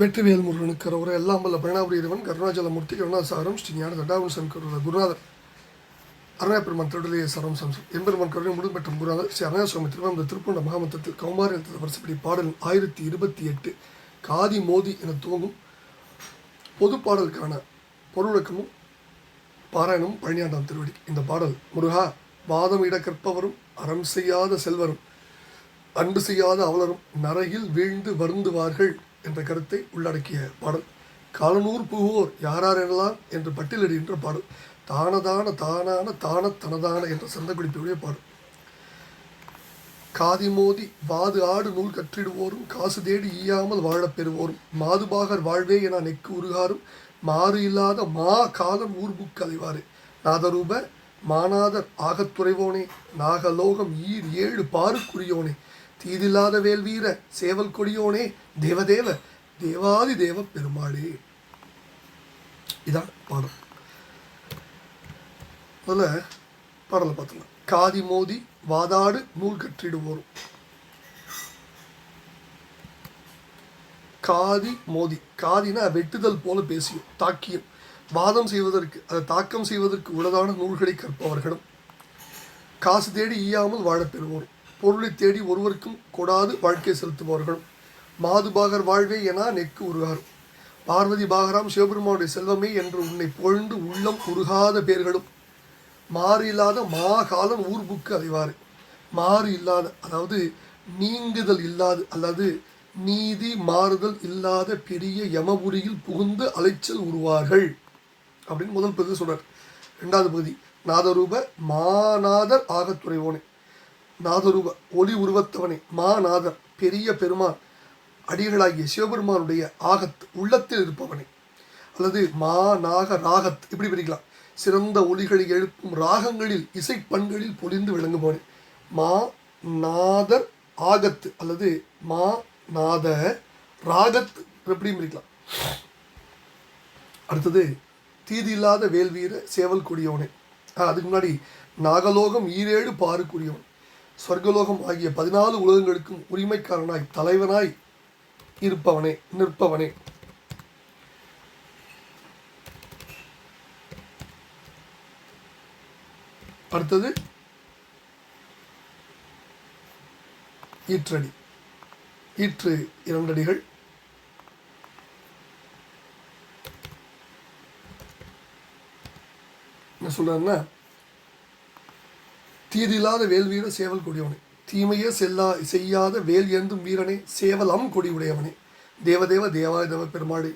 வெற்றிவேல் முருகனுக்கு கரோர எல்லாம் வல்ல பிரணாபுரி கருணாச்சல கருணாச்சலமூர்த்தி கருணாசாரம் ஸ்ரீ ஞான தண்டாவன் சங்கரோட குருநாதர். அருணாபெருமான் திருடலைய சரம் சம்சம் எம்பெருமான் கருணை முழுபெற்ற குருநாதர் ஸ்ரீ அருணாசுவாமி திருவந்த திருப்பூண்ட மகாமந்தத்தில் கௌமாரி எழுத்த வருஷப்படி பாடல் ஆயிரத்தி இருபத்தி எட்டு காதி மோதி என துவங்கும். பொது பாடலுக்கான பொருளக்கமும் பாராயணமும் பழனியாண்டாம் திருவடி. இந்த பாடல் முருகா வாதம் இட கற்பவரும் அறம் செய்யாத செல்வரும் அன்பு செய்யாத அவலரும் நரையில் வீழ்ந்து வருந்துவார்கள். என்ற கருத்தை உள்ளடக்கிய பாடல். காலனூர் புகுவோர் யாரார் எனலாம் என்று பட்டியலிடுகின்ற பாடல். தானதான தானான தான தனதான என்ற சந்தகுடிப்புடைய பாடல். காதி மோதி வாது ஆடு நூல் கற்றிடுவோரும் காசு தேடி ஈயாமல் வாழப் பெறுவோரும் மாதுபாகர் வாழ்வே என நெக்கு உருகாரும் மாறு இல்லாத மா காலம் ஊர்புக்கு கலைவாறு நாதரூப மாநாதர் ஆகத்துறைவோனே நாகலோகம் ஈர் ஏழு பாருக்குரியோனே தீதில்லாத வேல் வீர சேவல் கொடியோனே தேவதேவ தேவாதி தேவ பெருமாளே இதான் பாடல். முதல்ல பாடலை பார்த்துக்கலாம். காதி மோதி வாதாடு நூல் கற்றிடுவோரும். காதி மோதி காதினா வெட்டுதல் போல பேசியும் தாக்கியும். வாதம் செய்வதற்கு அதை தாக்கம் செய்வதற்கு உள்ளதான நூல்களை கற்பவர்களும். காசு தேடி ஈயாமல் வாழப் பெறுவோரும். பொருளை தேடி ஒருவருக்கும் கொடாது வாழ்க்கை செலுத்துபவர்களும். மாதுபாகர் வாழ்வே என நெக்கு உருகாரும் பார்வதி பாகராம் சிவபெருமானுடைய செல்வமே என்று உன்னை பொழுந்து உள்ளம் உருகாத பேர்களும். மாறு இல்லாத மாகாலம் ஊர்புக்கு அலைவாறு மாறு இல்லாத அதாவது நீங்குதல் இல்லாது அல்லது நீதி மாறுதல் இல்லாத பெரிய யமபுரியில் புகுந்து அலைச்சல் உருவார்கள். அப்படின்னு முதல் பகுதி சொல்றார் ரெண்டாவது பகுதி நாதரூப மாநாதர் ஆகத்துறைவோனே. நாதரூப ஒளி உருவத்தவனே மாநாதர் பெரிய பெருமான் அடிகளாகிய சிவபெருமானுடைய ஆகத் உள்ளத்தில் இருப்பவனே. அல்லது மா நாக ராகத் இப்படி பிரிக்கலாம். சிறந்த ஒளிகளை எழுப்பும் ராகங்களில் இசைப்பண்களில் பொலிந்து விளங்குபவனே. மா நாதர் ஆகத்து அல்லது மா நாத ராகத் எப்படியும் பிரிக்கலாம். அடுத்தது தீதி இல்லாத வேல்வீர சேவல் கூடியவனே அதுக்கு முன்னாடி நாகலோகம் ஈரேழு பாருக்குரியவன் சொர்க்கலோகம் ஆகிய பதினாலு உலகங்களுக்கும் உரிமைக்காரனாய் தலைவனாய் இருப்பவனே நிற்பவனே. அடுத்தது ஈற்றடி. ஈற்று இரண்டடிகள். என்ன சொல்றாருன்னா தீதில்லாத வேல் வீர சேவல் கொடியவனே. தீமையே செல்லா செய்யாத வேல் எந்தும் வீரனே சேவலம் கொடி உடையவனே தேவதேவ தேவாதி தேவ பெருமாளே.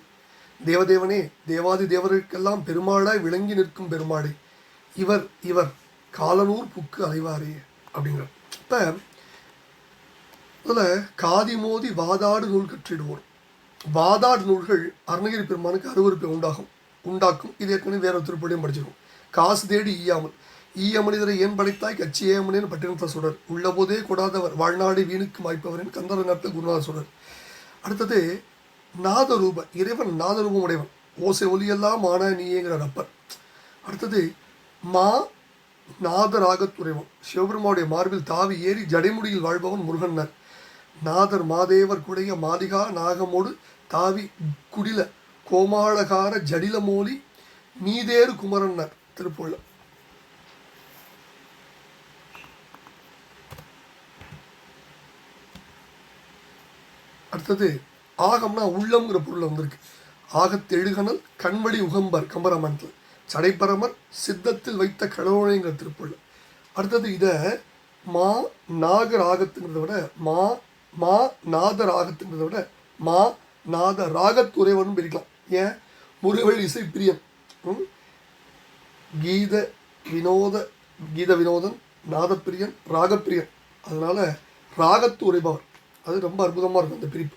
தேவதேவனே தேவாதி தேவருக்கெல்லாம் பெருமாளாய் விளங்கி நிற்கும் பெருமாளே. இவர் இவர் காலனூர் புக்கு அலைவாரே அப்படிங்கிறார். இப்போ அதில் காதி மோதி வாதாடு நூல் கற்றிடுவோர் வாதாடு நூல்கள் அருணகிரி பெருமானுக்கு அருவருப்பை உண்டாகும் உண்டாக்கும். இது ஏற்கனவே வேற திருப்படியும் படிச்சிருக்கும். காசு தேடி ஈயாமல். ஈய மனிதரை ஏன் படைத்தாய்? கட்சி ஏமனேன்னு பட்டினத்தை சொல்றார் உள்ள போதே கொடாதவர் வாழ்நாடு வீணுக்கு வாய்ப்பவரின் கந்தரங்கத்தில் குருநாதர் சொல்றார் அடுத்தது நாதரூப இறைவன் நாதரூபம் உடையவன். ஓசை ஒலியெல்லாம் ஆன நீங்கிற ரப்பர். அடுத்தது மா நாதராகத்துறைவன். சிவபெருமாவுடைய மார்பில் தாவி ஏறி ஜடைமுடியில் வாழ்பவன் முருகன்னர். நாதர் மாதேவர் குடைய மாளிகா நாகமோடு தாவி குடில கோமாளகார ஜடில மோலி குமரன்னர் திருப்புள்ள அடுத்தது ஆகம்னா உள்ளம்ங்கிற பொருள் வந்திருக்கு. ஆகத்தெழுகணல் கண்வழி உகம்பர் கம்பராமாயணத்தில். சடைப்பரமர் சித்தத்தில் வைத்த கடவுளைங்கிற திருப்பொருள். அடுத்தது இதை மா நாக ராகத்துங்கிறத விட மா மா நாத ராகத்துங்கிறத விட மா நாத ராகத்துறைவன் பிரிக்கலாம். ஏன்? முருகல் இசை பிரியம் கீத வினோத கீத வினோதன் நாதப்பிரியன் ராகப்பிரியன். அதனால் ராகத்து உரைபவர் அது ரொம்ப அற்புதமாக இருக்கும் அந்த பிரிப்பு.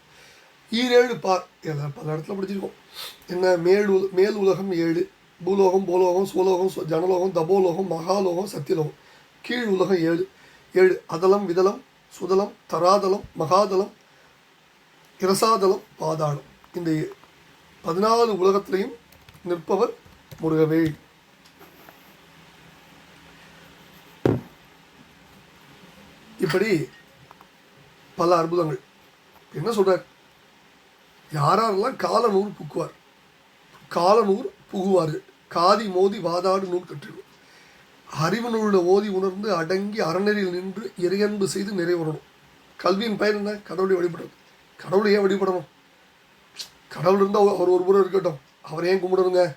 ஈரேழு பார். எல்லாம் பல இடத்துல படிச்சிருக்கோம். என்ன மேல் மேல் உலகம் ஏழு பூலோகம் பூலோகம் சூலோகம் ஜனலோகம் தபோலோகம் மகாலோகம் சத்தியலோகம் கீழ் உலகம் ஏழு ஏழு. அதலம் விதலம் சுதலம் தராதலம் மகாதலம் இரசாதலம் பாதாளம். இந்த பதினாலு உலகத்திலையும் நிற்பவர் முருகவே. இப்படி பல அற்புதங்கள். என்ன சொல்கிறார் யாரெல்லாம் காலநூறு புக்குவார் காலநூறு புகுவார் காதி மோதி வாதாடு நூல் கற்றிடும் அறிவு நூலில் ஓதி உணர்ந்து அடங்கி அறநெறியில் நின்று இறையன்பு செய்து நிறைவுறணும். கல்வியின் பயன் என்ன? கடவுளை வழிபடுறது. கடவுளை ஏன் வழிபடணும்? கடவுள் இருந்தால் அவர் ஒரு புறம் இருக்கட்டும். அவர் ஏன் கும்பிடணுங்க?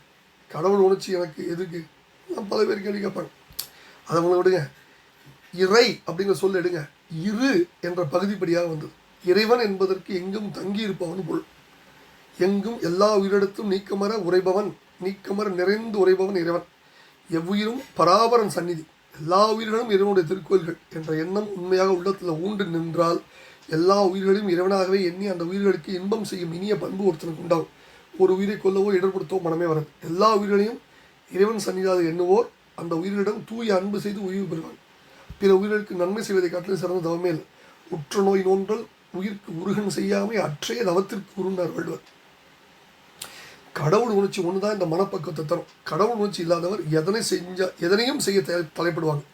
கடவுள் உணர்ச்சி எனக்கு எதுக்கு? நான் பல பேர் கேள்வி கேட்பாங்க. அதை உங்களை விடுங்க. இறை அப்படிங்கிற சொல் எடுங்க. இரு என்ற பகுதிப்படியாக வந்தது. இறைவன் என்பதற்கு எங்கும் தங்கியிருப்பவன் பொருள் எங்கும் எல்லா உயிரிடத்தும் நீக்கமர உரைபவன் நீக்கமர நிறைந்து உரைபவன் இறைவன். எவ்வுயிரும் பராபரன் சந்நிதி. எல்லா உயிரினும் இறைவனுடைய திருக்கோயில்கள் என்ற எண்ணம் உண்மையாக உள்ளத்தில் ஊண்டு நின்றால் எல்லா உயிர்களையும் இறைவனாகவே எண்ணி அந்த உயிர்களுக்கு இன்பம் செய்யும் இனிய பண்பு ஒருத்தனுக்கு உண்டாகும். ஒரு உயிரை கொல்லவோ இடர்படுத்தவோ மனமே வராது. எல்லா உயிர்களையும் இறைவன் சன்னிதாக எண்ணுவோர் அந்த உயிரிடம் தூய அன்பு செய்து உயிர் பெறுவான் பிற உயிர்களுக்கு நன்மை செய்வதை காட்டிலும் சிறந்த தவமேல் உற்ற நோய் நோன்றல் உயிர்க்கு உருகன் செய்யாமை அற்றைய தவத்திற்கு உருண்டார் வள்ளுவர். கடவுள் உணர்ச்சி ஒன்று தான் இந்த மனப்பக்குவத்தை தரும். கடவுள் உணர்ச்சி இல்லாதவர் எதனை செஞ்சால் எதனையும் செய்ய தய தலைப்படுவாங்க.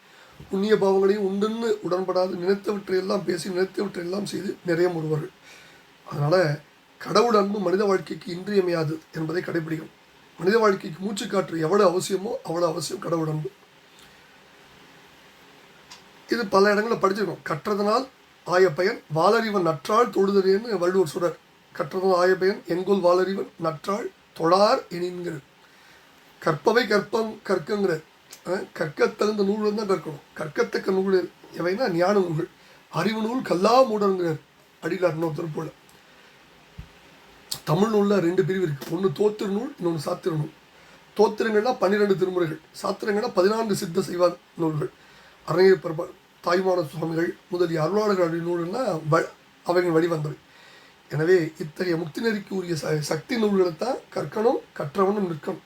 புண்ணிய பாவங்களையும் உண்டுன்னு உடன்படாது நினைத்தவற்றையெல்லாம் பேசி நினைத்தவற்றையெல்லாம் செய்து நிறைய முடுவார்கள். அதனால் கடவுள் அன்பு மனித வாழ்க்கைக்கு இன்றியமையாது என்பதை கடைபிடிக்கும் மனித வாழ்க்கைக்கு மூச்சு காற்று எவ்வளவு அவசியமோ அவ்வளோ அவசியம் கடவுள் அன்பு. இது பல இடங்களில் படிச்சிருக்கோம். கற்றதனால் ஆய பயன் வாளறிவன் நற்றாள் தொழுதறியன்னு வள்ளுவர் சொல்றார். கற்றதனால் ஆய பயன் எங்கோல் வாளறிவன் நற்றாள் தொழார் என்கிறார் கற்பவை கற்பம் கற்கங்கிறார். கற்கத்தகுந்த கற்கத் தகுந்த நூல் தான் கற்கணும். கற்கத்தக்க நூல் எவைனா ஞான நூல்கள். அறிவு நூல் கல்லா மூடங்கிறார் அடிகளார் இன்னொருத்தர் போல. தமிழ் நூலில் ரெண்டு பிரிவு இருக்குது ஒன்று தோத்திரு நூல் இன்னொன்று சாத்திர நூல். தோத்திரங்கள்னா பன்னிரெண்டு திருமுறைகள். சாத்திரங்கள்னா பதினான்கு சித்த செய்வார் நூல்கள். அரங்கர் பரப்ப தாய்மான சுவாமிகள் முதலிய அருளாளர்கள் நூல்னா வ அவைகள் வழிவந்தவை. எனவே இத்தகைய முக்தி நெறிக்கு உரிய ச சக்தி நூல்களை தான் கற்கணும் கற்றவனும் நிற்கணும்.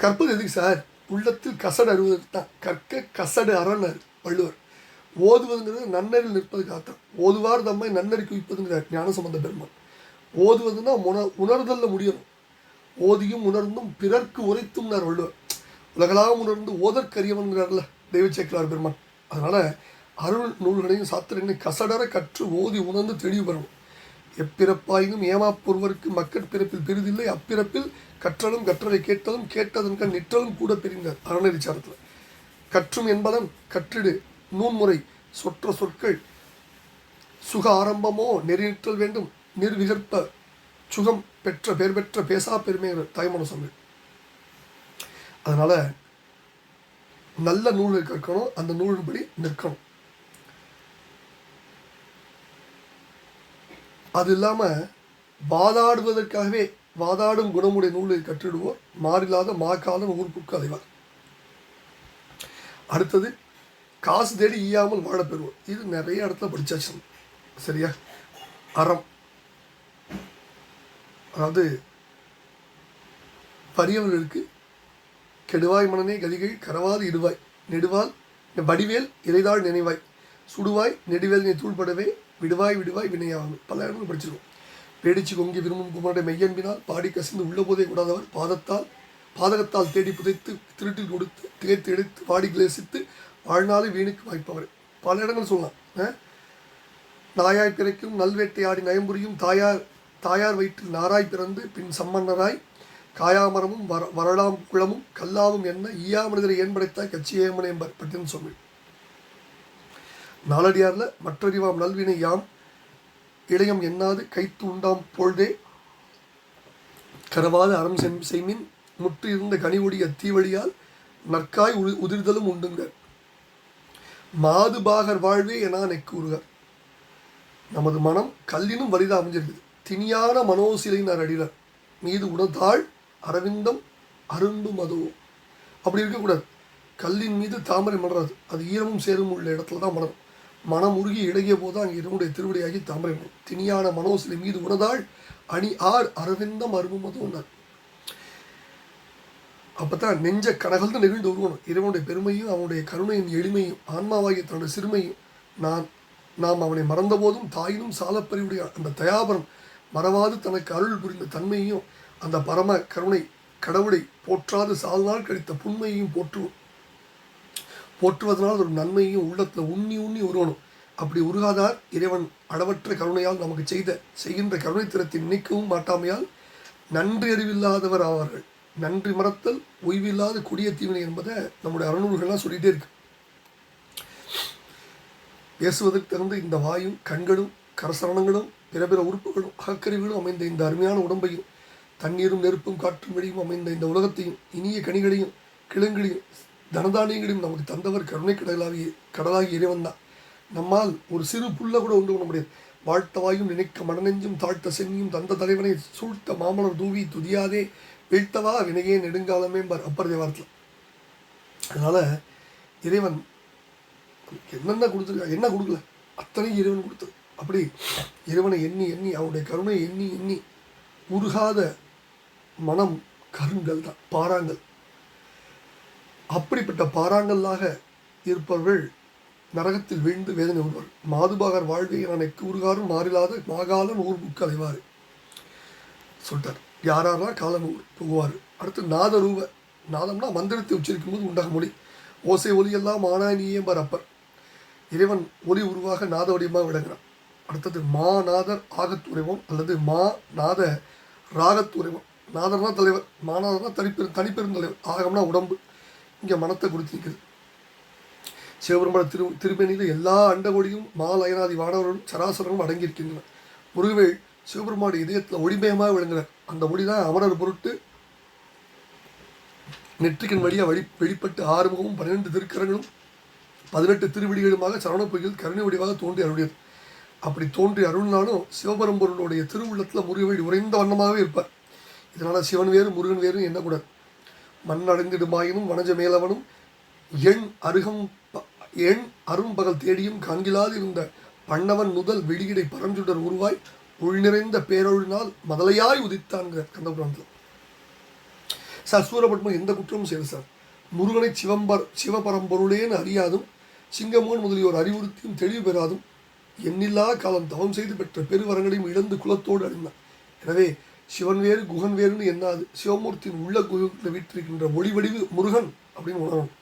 கற்பது எதுக்கு சார்? உள்ளத்தில் கசடு அறுவதற்கு தான். கற்க கசடு அறனர் வள்ளுவர். ஓதுவதுங்கிறது நன்னறில் நிற்பதுக்காகத்தான் ஓதுவார் தம்மை நன்னறி குவிப்பதுங்கிறார் ஞானசம்பந்த பெருமான். ஓதுவதுன்னா உண உணர்தல்ல முடியணும். ஓதியும் உணர்ந்தும் பிறர்க்கு உரைத்தும்னார் வள்ளுவர். உலகளாக உணர்ந்து ஓதற்கரியவன்கிறார்ல. தெய்வச்சேக்கலார் பெருமான். அதனால் அருள் நூல்களையும் சாத்திரங்களையும் கசடர கற்று ஓதி உணர்ந்து தெளிவு பெறணும். எப்பிறப்பாயினும் ஏமாப்பொருவருக்கு மக்கள் பிறப்பில் பெரிதில்லை அப்பிறப்பில் கற்றலும் கற்றலை கேட்டதும் கேட்டதன் கண் நிற்றலும் கூட பெரிந்தார் அறநெறிச்சாரத்தில் கற்றும் என்பதன் கற்றிடு நூன்முறை சொற்ற சொற்கள். சுக ஆரம்பமோ நெறிநிற்றல் வேண்டும் நிர்விகற்ப சுகம் பெற்ற பெயர் பெற்ற பேசா பெருமைங்கிற தாய்மன சொல் அதனால் நல்ல நூலை கற்கணும் அந்த நூலின்படி நிற்கணும். அது இல்லாமல் வாதாடுவதற்காகவே வாதாடும் குணமுடைய நூலை கற்றிடுவோர் மாறில்லாத மாக்காலம் ஊர்ப்புக்கு அலைவார். அடுத்தது காசு தேடி ஈயாமல் வாழப்பெறுவோம் இது நிறைய இடத்துல படித்தாச்சு சரியா? அறம். அதாவது பரியவர்களுக்கு கெடுவாய் மனநே கதிகள் கரவாது இடுவாய். நெடுவால் வடிவேல் இறைதாள் நினைவாய். சுடுவாய் நெடுவேல் நீ தூள்படவே விடுவாய் விடுவாய் வினையாகும் பல இடங்கள் படிச்சிருக்கோம். பேடிச்சு கொங்கி விரும்பும் குமரனுடைய மெய்யன்பினால் பாடி கசிந்து உள்ள போதே கூடாதவர் பாதத்தால் பாதகத்தால் தேடி புதைத்து திருட்டில் கொடுத்து திகைத்து எடுத்து பாடி கிளேசித்து வாழ்நாளை வீணுக்கு வாய்ப்பவர். பல இடங்கள் சொல்லலாம். ஆ? நாயாய் பிறக்கும் நல்வேட்டையாடி நயம்புரியும் தாயார் தாயார் வயிற்றில் நாராய் பிறந்து பின் சம்மன்னராய் காயாமரமும் வர வரலாம் குளமும் கல்லாவும் என்ன ஈயா மனிதரை ஏன் கச்சியேமன் என்பர் பட்டின் சொல்லி நாளடியாரில் மற்றறிவாம் நல்வினை யாம் இளையம் எண்ணாது கைத்து உண்டாம் பொழுதே. கரவாத அறம் செம் செய்மின் முற்று இருந்த கனிவுடைய தீவழியால் நற்காய் உ உதிர்தலும் உண்டுங்க மாதுபாகர் வாழ்வே என நெக்கூறுகார் நமது மனம் கல்லினும் வலிதா அமைஞ்சிருக்குது. திணியான மனோசிலையினர் அடிலர் மீது உணர்ந்தாள் அரவிந்தம் அரும்பு மதோ. அப்படி இருக்கக்கூடாது. கல்லின் மீது தாமரை மலராது. அது ஈரமும் சேரும் உள்ள இடத்துல தான் மலரும். மனம் உருகி இழகிய போது அங்கே இரவுடைய திருவடியாகி தாமரை மலரும். திணியான மனோசிலை மீது உணதாள் அணி ஆர் அரவிந்தம் அரும்பு மதோன்னார் அப்போ தான் நெஞ்ச கனகல்ந்து நெகிழ்ந்து உருவணும் இறைவனுடைய பெருமையும் அவனுடைய கருணையின் எளிமையும் ஆன்மாவாகிய தன்னுடைய சிறுமையும் நான் நாம் அவனை மறந்தபோதும் தாயினும் சாலப்பறிவுடைய அந்த தயாபரம் மறவாது தனக்கு அருள் புரிந்த தன்மையையும் அந்த பரம கருணை கடவுளை போற்றாது சால்நாள் கழித்த புண்மையையும் போற்றுவோம் போற்றுவதனால் ஒரு நன்மையும் உள்ளத்தில் உண்ணி உண்ணி உருவணும். அப்படி உருகாதார் இறைவன் அளவற்ற கருணையால் நமக்கு செய்த செய்கின்ற கருணை திறத்தை நினைக்கவும் மாட்டாமையால் நன்றி அறிவில்லாதவர் ஆவார்கள். நன்றி மறத்தல் ஓய்வில்லாத கொடிய தீவினை என்பதை நம்முடைய அறநூல்கள்லாம் சொல்லிகிட்டே இருக்கு. பேசுவதற்கு தகுந்த இந்த வாயும் கண்களும் கரசரணங்களும் பிற பிற உறுப்புகளும் அகக்கருவிகளும் அமைந்த இந்த அருமையான உடம்பையும் தண்ணீரும் நெருப்பும் காற்றும் வெளியும் அமைந்த இந்த உலகத்தையும் இனிய கனிகளையும் கிழங்குகளையும் தனதானியங்களையும் நமக்கு தந்தவர் கருணை கடலாகிய கடலாகி இறைவன் தான். நம்மால் ஒரு சிறு புல்ல கூட உண்டு பண்ண முடியாது. வாழ்த்தவாயும் நினைக்க மனநெஞ்சும் தாழ்த்த சென்னியும் தந்த தலைவனை சூழ்த்த மாமலர் தூவி துதியாதே வீழ்த்தவா வினையே நெடுங்காலமே பார் அப்பர் தேவாரத்தில் அதனால் இறைவன் என்னென்ன கொடுத்துருக்கா என்ன கொடுக்கல? அத்தனையும் இறைவன் கொடுத்தது. அப்படி இறைவனை எண்ணி எண்ணி அவனுடைய கருணை எண்ணி எண்ணி உருகாத மனம் கருங்கல் தான் பாறாங்கல். அப்படிப்பட்ட பாறாங்கல்லாக இருப்பவர்கள் நரகத்தில் வீழ்ந்து வேதனை வருவார் மாதுபாகர் வாழ்வே நான் உருகாரும் மாறிலாத மாகாலன் ஊர் புக்கு அலைவார் சொல்லிட்டார் யாரெல்லாம் காலம் ஊர்? புகுவார். அடுத்து நாதரூப நாதம்னா மந்திரத்தை உச்சரிக்கும் போது உண்டாக மொழி ஓசை ஒலியெல்லாம் ஆனா நீயே அப்பர் இறைவன் ஒலி உருவாக நாத வடிவமாக விளங்குகிறான். அடுத்தது மா நாதர் ஆகத்துறைவம் அல்லது மா நாத ராகத்துறைவம் நாதர்னா தலைவர் மாநாதர்னா தனிப்பெரு தனிப்பெரும் தலைவர் ஆகம்னா உடம்பு. இங்கே மனத்தை கொடுத்து நிற்குது சிவபெருமான திரு திருமேனியில் எல்லா அண்டகோடியும் மாலயனாதி வானவர்களும் சராசரமும் அடங்கியிருக்கின்றன முருகவேள் சிவபெருமான இதயத்தில் ஒளிமயமாக விளங்குகிறார் அந்த ஒளி தான் அமரர் பொருட்டு நெற்றிக்கண் வழியாக வழி வெளிப்பட்டு ஆறுமுகமும் பன்னிரெண்டு திருக்கரங்களும் பதினெட்டு திருவிடிகளுமாக சரவண பொய்யில் கருணை வடிவாக தோன்றி அருளியது. அப்படி தோன்றி அருள்னாலும் சிவபெரும்பொருளுடைய திருவுள்ளத்தில் முருகவேடி உறைந்த வண்ணமாகவே இருப்பார். இதனால் சிவன் வேறு முருகன் வேறு எண்ணக்கூடாது மண் அடைந்திடுமாயினும் வனஜ மேலவனும் எண் அருகம் எண் அரும்பகல் தேடியும் காண்கிலாது இருந்த பண்ணவன் முதல் வெளியிடை பரஞ்சுடர் உருவாய் உள் நிறைந்த பேரொழினால் மதலையாய் உதித்தான்கிறார் கந்தபுராணத்தில் சார் சூரபட்மன் எந்த குற்றமும் செய்யல சார். முருகனை சிவம்பர் சிவபரம்பொருளேன்னு அறியாதும் சிங்கமோன் முதலியோர் அறிவுறுத்தியும் தெளிவு பெறாதும் எண்ணில்லா காலம் தவம் செய்து பெற்ற பெருவரங்களையும் இழந்து குலத்தோடு அழிந்தான். எனவே சிவன் வேறு குகன் வேறுன்னு எண்ணாது சிவமூர்த்தியின் உள்ள குகத்தில் வீற்றிருக்கின்ற ஒளிவடிவு முருகன் அப்படின்னு உணரணும்.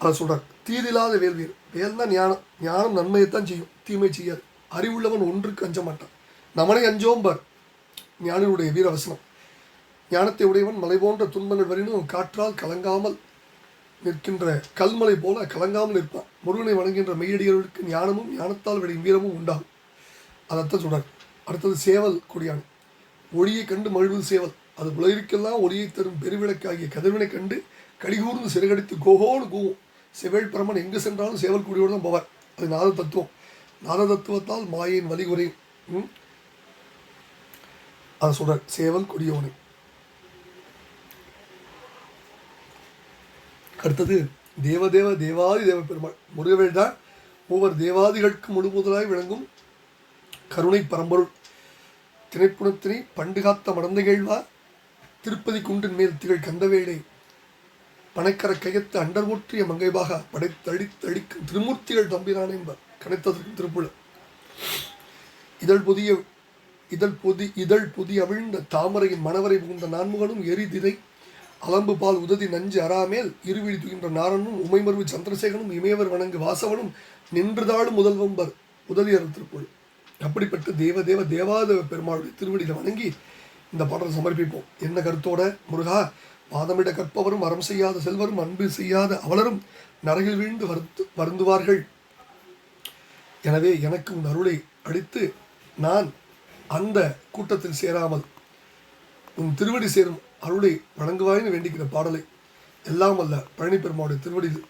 அதை சொல்கிறார் தீதில்லாத வேல் வேறு வேல் தான் ஞானம். ஞானம் நன்மையைத்தான் செய்யும். தீமை செய்யாது. அறிவுள்ளவன் ஒன்றுக்கு அஞ்ச மாட்டான். நமனை அஞ்சோம் பார். ஞானியுடைய வீரவசனம் ஞானத்தை உடையவன் மலை போன்ற துன்பங்கள் வரினும் காற்றால் கலங்காமல் நிற்கின்ற கல்மலை போல கலங்காமல் நிற்பான். முருகனை வணங்குகின்ற மெய்யடிகளுக்கு ஞானமும் ஞானத்தால் விடையும் வீரமும் உண்டாகும். அதைத்தான் சொல்கிறார் அடுத்தது சேவல் கொடியானம் ஒளியை கண்டு மகிழ்வது சேவல். அது உலகிற்கெல்லாம் ஒளியை தரும் பெருவிளக்காகிய கதிர்வினை கண்டு கடிகூர்ந்து சிறகடித்து கோகோன்னு கூவும். செவேல் பரமன் எங்கு சென்றாலும் சேவல் கூடியோடு தான் போவார். அது நாத தத்துவம். நாத தத்துவத்தால் மாயின் வலி குறையும். அதை சொல்கிறார் சேவல் கொடியோனை. அடுத்தது தேவதேவ தேவாதி தேவ பெருமாள் முருகவேல் தான் மூவர் தேவாதிகளுக்கு முழுமுதலாய் விளங்கும் கருணை பரம்பொருள். திரைப்புணத்தினை பண்டுகாத்த மடந்தகிகழ்வா திருப்பதி குன்றின் மேல் திகழ் கந்தவேளை. பணக்கர கையத்து அண்டர் ஊற்றிய மங்கைபாக படைத்தடித்தடிக்கும் திருமூர்த்திகள் தம்பிரான் என்பர். கனைத்ததற்கு திருப்புல இதழ் புதிய இதழ் பொதி இதழ் பொதி அவிழ்ந்த தாமரையின் மணவரை புகுந்த நான்முகனும் எரிதிரை அலம்பு பால் உததி நஞ்சு அறாமேல் இருவிழி துகின்ற நாரனும் உமைமருவு சந்திரசேகரனும் இமயவர் வணங்கு வாசவனும் நின்றுதாழும் முதல்வம்பர் உதவியர் திருப்பொழு அப்படிப்பட்ட தேவ தேவ தேவாதேவ பெருமாளுடைய திருவடியில் வணங்கி இந்த பாடலை சமர்ப்பிப்போம். என்ன கருத்தோட? முருகா பாதமிட கற்பவரும் அறம் செய்யாத செல்வரும் அன்பு செய்யாத அவலரும் நரகில் வீழ்ந்து வருத்து வருந்துவார்கள். எனவே எனக்கு உன் அருளை அளித்து நான் அந்த கூட்டத்தில் சேராமல் உன் திருவடி சேரும் அருளை வழங்குவாயின்னு வேண்டிக்கிற பாடலை எல்லாம் அல்ல பழனி பெருமாவுடைய திருவடியில்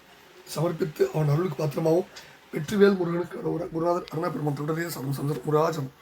சமர்ப்பித்து அவன் அருளுக்கு பாத்திரமாகவும் வெற்றிவேல் முருகனுக்கு குருநாதர் அருணா பெருமான் தொடரே சமம் சந்தர் முருகாஜனம்